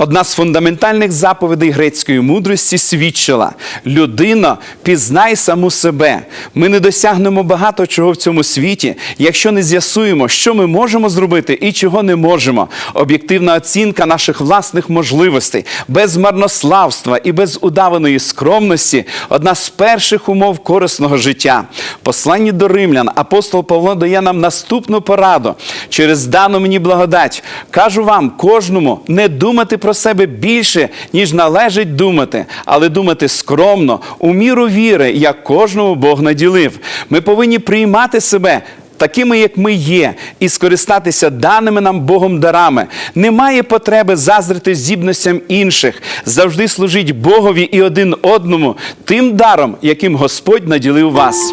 Одна з фундаментальних заповідей грецької мудрості свідчила: людино, пізнай саму себе. Ми не досягнемо багато чого в цьому світі, якщо не з'ясуємо, що ми можемо зробити і чого не можемо. Об'єктивна оцінка наших власних можливостей, без марнославства і без удаваної скромності одна з перших умов корисного життя. Посланні до римлян апостол Павло дає нам наступну пораду через дану мені благодать. Кажу вам, кожному не думати про себе більше, ніж належить думати, але думати скромно, у міру віри, як кожному Бог наділив. Ми повинні приймати себе. Такими, як ми є, і скористатися даними нам Богом дарами. Немає потреби заздрити здібностям інших. Завжди служіть Богові і один одному тим даром, яким Господь наділив вас.